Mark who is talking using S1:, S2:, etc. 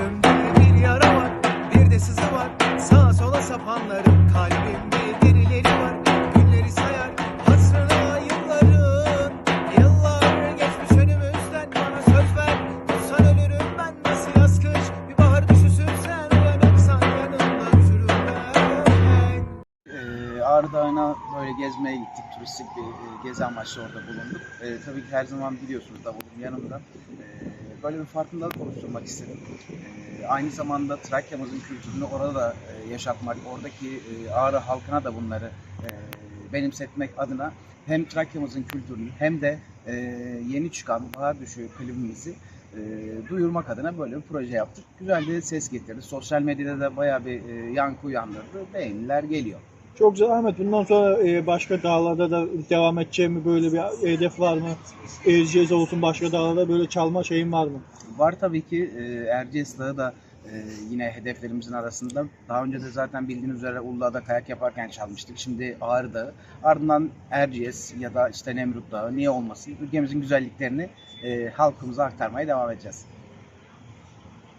S1: Gönlümde bir yara var, bir de sızı var. Sağa sola sapanların kalbimde birileri var. Günleri sayar, hasrına yılların. Yıllar geçmiş önümüzden bana söz ver. Tutsan ölürüm ben nasıl yaz kış. Bir bahar düşüsün sen uyanırsan yanımda üşürüm ben.
S2: Ee, böyle gezmeye gittik. Turistik bir e, gezi amaçlı orada bulunduk. Ee, tabii ki her zaman biliyorsunuz davulum yanımda. Ee, böyle bir farkındalık oluşturmak istedim. Ee, aynı zamanda Trakya'mızın kültürünü orada da e, yaşatmak, oradaki e, Ağrı halkına da bunları e, benimsetmek adına hem Trakya'mızın kültürünü hem de yeni çıkan Bahar Düşü klibimizi e, duyurmak adına böyle bir proje yaptık. Güzel bir ses getirdi. Sosyal medyada da bayağı bir yankı uyandırdı. Beğeniler geliyor.
S3: Çok güzel Ahmet. Bundan sonra e, başka dağlarda da devam edeceğim mi? Böyle bir hedef var mı? Erciyes olsun başka dağlarda böyle çalma şeyin var mı?
S2: Var tabii ki e, Erciyes Dağı da e, yine hedeflerimizin arasında. Daha önce de zaten bildiğiniz üzere Uludağ'da kayak yaparken çalmıştık. Şimdi Ağrı Dağı. Ardından Erciyes ya da işte Nemrut Dağı niye olmasın? Ülkemizin güzelliklerini e, halkımıza aktarmaya devam edeceğiz.